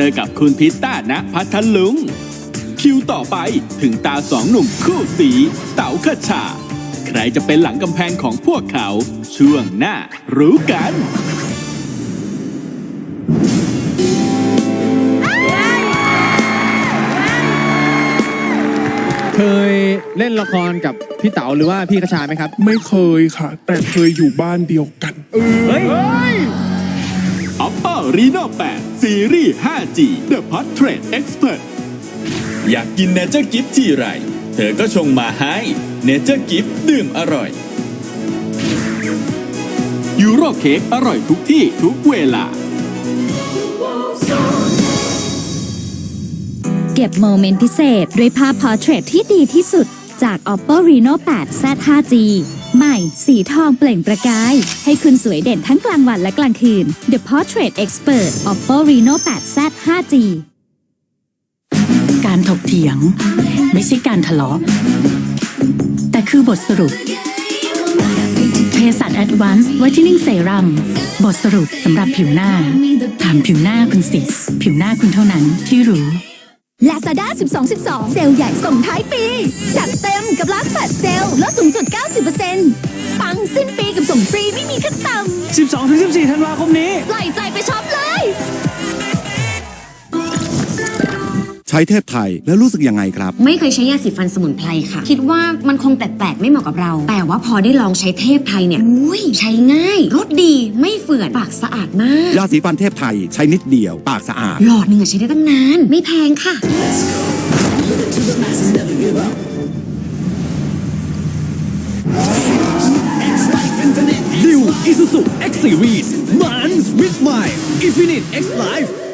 เจอกับคุณพิตต้าณพัทลุง คิวต่อไปถึงตาสองหนุ่มคู่สีเต๋าขชา ใครจะเป็นหลังกำแพงของพวกเขา ช่วงหน้ารู้กันเคยเล่นละครกับพี่เต๋าหรือว่าพี่กระชาไหมครับ ไม่เคยค่ะ แต่เคยอยู่บ้านเดียวกัน Oppo Reno 8ซีรีส์ 5G The Portrait Expert อยากกินเนเจอร์กิฟที่ไร เธอก็ชงมาให้เนเจอร์กิฟดื่มอร่อยยูโรเค้กอร่อยทุกที่ทุกเวลา เก็บโมเมนต์พิเศษ ด้วยภาพพอร์เทรตที่ดีที่สุดจาก Oppo Reno 8 Z 5G ใหม่ สีทองเปล่งประกาย ให้คุณสวยเด่นทั้งกลางวันและกลางคืน The Portrait Expert Oppo Reno 8 Z 5G การถกเถียง ไม่ใช่การทะเลาะ แต่คือบทสรุปเภสัช Advanced Whitening Serum บทสรุปสำหรับผิวหน้า ถามผิวหน้าคุณสิผิวหน้าคุณเท่านั้นที่รู้ Lazada 12 12 เซลล์ใหญ่ส่งท้ายปี จัดเต็มกับร้านแฟลชเซลล์ลดสูงสุด 90%ปังสิ้นปีกับส่งฟรีไม่มีขั้นต่ำ12-14ธันวาคมนี้ ปล่อยใจไปช็อปเลย ใช้เทพไทยแล้วรู้สึกยังไงครับ ไม่เคยใช้ยาสีฟันสมุนไพรค่ะ คิดว่ามันคงแปลกๆไม่เหมาะกับเรา แต่ว่าพอได้ลองใช้เทพไทยเนี่ยอุ้ยใช้ง่ายรสดีไม่เฝื่อนปากสะอาดมากยาสีฟันเทพไทยใช้นิดเดียว ปากสะอาด หลอดหนึ่งอะใช้ได้ตั้งนาน ไม่แพงค่ะ New Isuzu X Series Mans with my Infinite X Life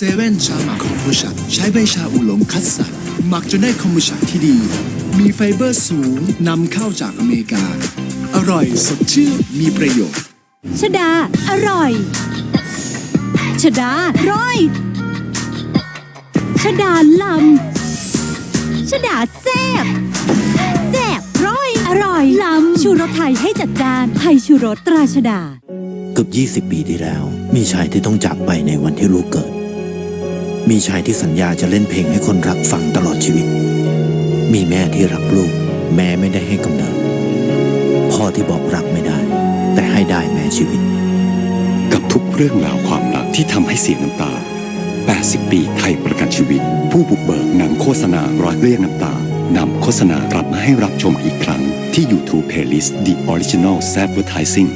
เซเว่นชาหมักคอมบูชาใช้ใบชาอุหลงคัดสรรหมักจนได้คอมบูชาที่ดี มีไฟเบอร์สูงนำเข้าจากอเมริกา อร่อยสดชื่นมีประโยชน์ชดา อร่อยชดาร้อยชดาลำชดาแซ่บแซ่บร้อยอร่อยลำชูรสไทยให้จัดจานไทยชูรสตราชดาเกือบ20 ปีที่แล้ว มีชายที่ต้องจากไปในวันที่ลูกเกิด มีชายที่สัญญาจะเล่นเพลงให้คนรักฟังตลอดชีวิต มีแม่ที่รักลูก แม้ไม่ได้ให้กำเนิด พ่อที่บอกรักไม่ได้ แต่ให้ได้แม้ชีวิต กับทุกเรื่องราวความรักที่ทำให้เสียน้ำตา 80 ปีไทยประกันชีวิต ผู้บุกเบิกหนังโฆษณารักเรียกน้ำตานำโฆษณากลับมาให้รับชมอีกครั้งที่ YouTube Playlist The Original Advertising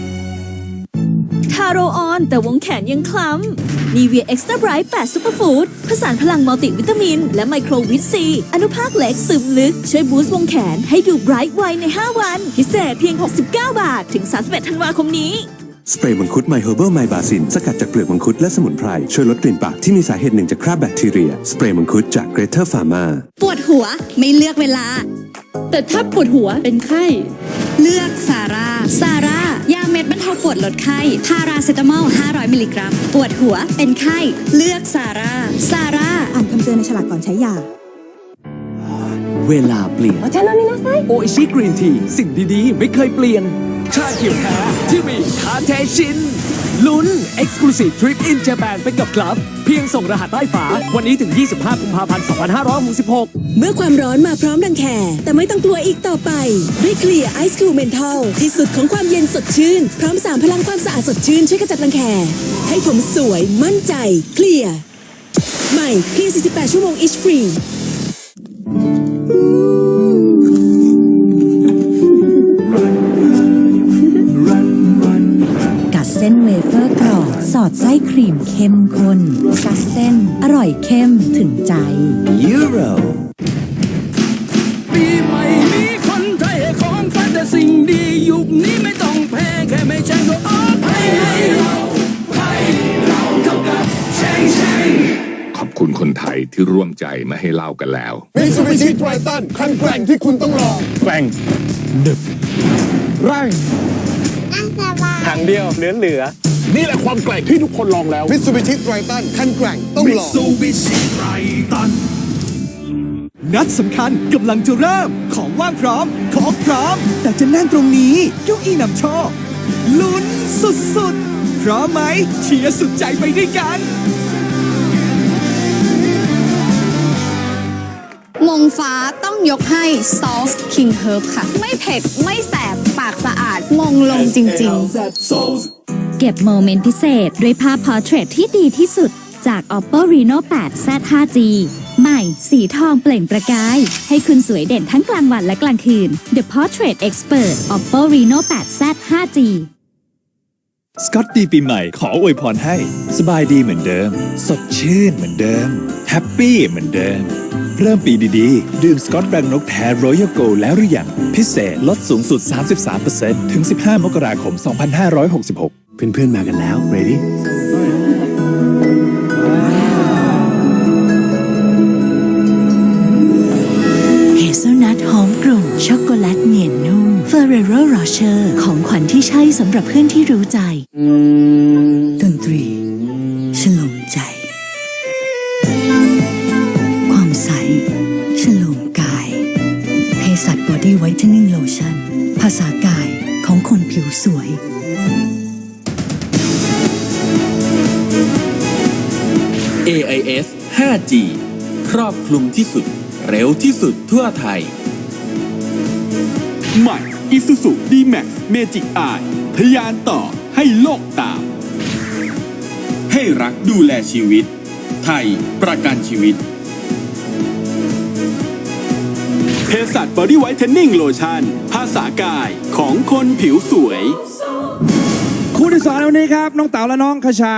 โรออน แต่วงแขนยังคล้ำนีเวียเอ็กซ์ตร้าไบรท์8ซูเปอร์ฟู้ดผสานพลังมัลติวิตามิน และไมโครวิตซี อนุภาคเหล็กซึมลึก ช่วยบูสต์วงแขนให้ดูไบรท์ไวใน 5 วัน พิเศษเพียง 69 บาท ถึง 31 ธันวาคมนี้สเปรย์มังคุดไมเฮอร์เบิลไมบาซินสกัดจากเปลือกมังคุดและสมุนไพร ช่วยลดกลิ่นปากที่มีสาเหตุหนึ่งจากคราบแบคทีเรีย สเปรย์มังคุดจากเกรเทอร์ฟาร์มาปวดหัวไม่เลือกเวลา แต่ถ้าปวดหัวเป็นไข้ เลือกซาร่าซาร่ายาเม็ดบรรเทาปวดลดไข้พาราเซตามอล 500 มิลลิกรัม ปวดหัวเป็นไข้ เลือกซาร่าซาร่าอ่านคำเตือนในฉลากก่อนใช้ยา เวลาเปลี่ยนโออิชิกรีนที สิ่งดีๆ ไม่เคยเปลี่ยน ชาเขียวแท้ที่มีคาเทชินลุ้น Exclusive Trip in Japan ไปกับคลับ เพียงส่งรหัสใต้ฝา วันนี้ถึง 25 กุมภาพันธ์ 2566 เมื่อความร้อนมาพร้อมรังแคแต่ไม่ต้องกลัวอีกต่อไป ด้วยเคลียร์ไอซ์คูลเมนทัลที่สุดของความเย็นสดชื่น พร้อมสามพลังความสะอาดสดชื่นช่วยขจัดรังแคให้ผมสวยมั่นใจเคลียร์ใหม่เคลียร์ 48 ชั่วโมงอิช ส้นเวเฟอร์กรอบสอดไส้ครีมเข้มข้นกัดเส้น อร่อยเข้มถึงใจ Euro ปีใหม่นี้คนไทยให้ของฝันแต่สิ่งดียุคนี้ไม่ต้องแพ้แค่ไม่ใช่ก็โอ้ให้ให้เราให้เราเท่ากับเชงเชงขอบคุณคนไทยที่ร่วมใจมาให้เล่ากันแล้วมิสูบิชิไทรตันคันแกร่งที่คุณต้องลองแกร่งหนึบแรง ทางเดียวเหลือเหลือ นี่แหละความแกร่งที่ทุกคนลองแล้ว มิสูบิชิไทรตันคันแกร่งต้องลอง Mitsubishi ไทรตันนัดสำคัญกำลังจะเริ่ม ของว่างพร้อม ของพร้อม แต่จะนั่งตรงนี้เก้าอี้นำโชคลุ้นสุดๆ พร้อมไหมเชียร์สุดใจไปด้วยกัน มงฟ้าต้องยกให้ Sauce King Herb ค่ะ ไม่เผ็ด ไม่แสบปากสะอาดมงลงจริง ๆ เก็บโมเมนต์พิเศษ ด้วยภาพพอร์เทรตที่ดีที่สุด จาก Oppo Reno 8 Z 5G ใหม่ สีทองเปล่งประกาย ให้คุณสวยเด่นทั้งกลางวันและกลางคืน The Portrait Expert Oppo Reno 8 Z 5G สกอตดีปีใหม่ขออวยพรให้ สบายดีเหมือนเดิม สดชื่นเหมือนเดิม แฮปปี้เหมือนเดิม เริ่มปีดีๆ ดื่มสกอตแบงนกแท้รอยัลโกแล้วหรือยัง พิเศษลดสูงสุด 33%ถึง 15 มกราคม 2566 เพื่อนๆ มากันแล้ว ready เฮเซลนัทหอมกลุ่มช็อกโกแลตเนียนนุ่มเฟ r เรโรโรเชอร์ ของขวัญที่ใช่สำหรับเพื่อนที่รู้ใจ ไวท์เทนนิ่งโลชั่นภาษากายของคนผิวสวย AIS 5G ครอบคลุมที่สุด เร็วที่สุดทั่วไทย ใหม่ Isuzu D-Max Magic Eye ทะยานต่อให้โลกตาม ให้รักดูแลชีวิต ไทยประกันชีวิต เภสัชบอดี้ไวท์เทนนิ่งโลชั่นภาษากายของคนผิวสวยคู่ที่สองในวันนี้ครับ น้องเต๋าและน้องคชา